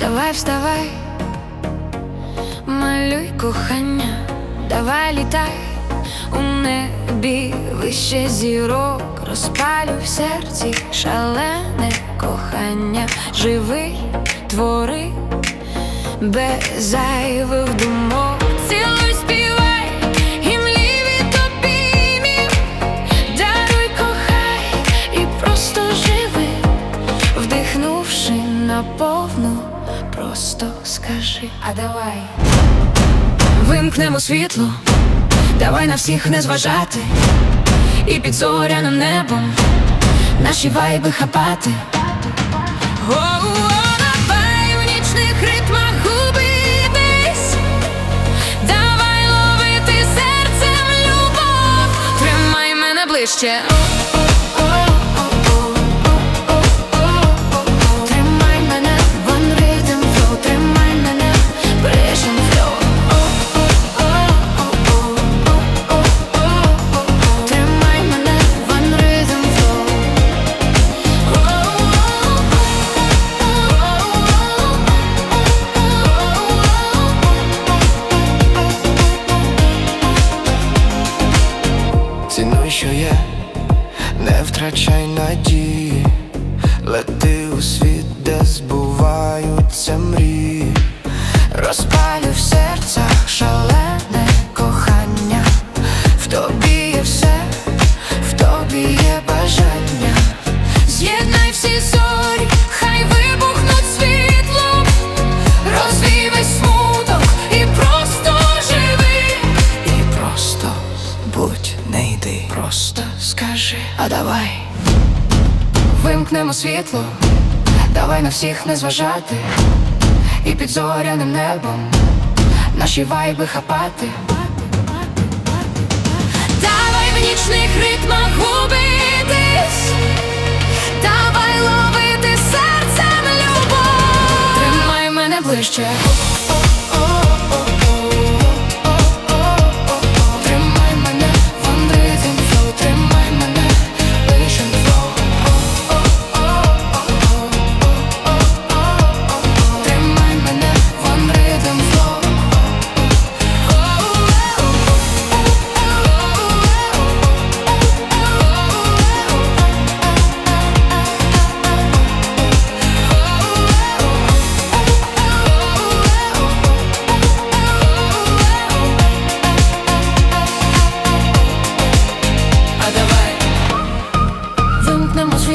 Давай вставай, малюй кохання, давай літай. У небі вище зірок, розпалю в серці шалене кохання, живи, твори без зайвих думок. Наповну, просто скажи, а давай вимкнемо світло, давай на всіх не зважати, і під зоряним небом наші вайби хапати. Давай ловити серцем любов, тримай мене ближче. Втрачай надії, лети у світ, де збуваються мрії, розпалю в серцях шалене кохання, в тобі є все, в тобі є йди, просто скажи, а давай. Вимкнемо світло, давай на всіх не зважати, і під зоряним небом наші вайби хапати. Давай в нічних ритмах губитись, давай ловити серцем любов. Тримай мене ближче.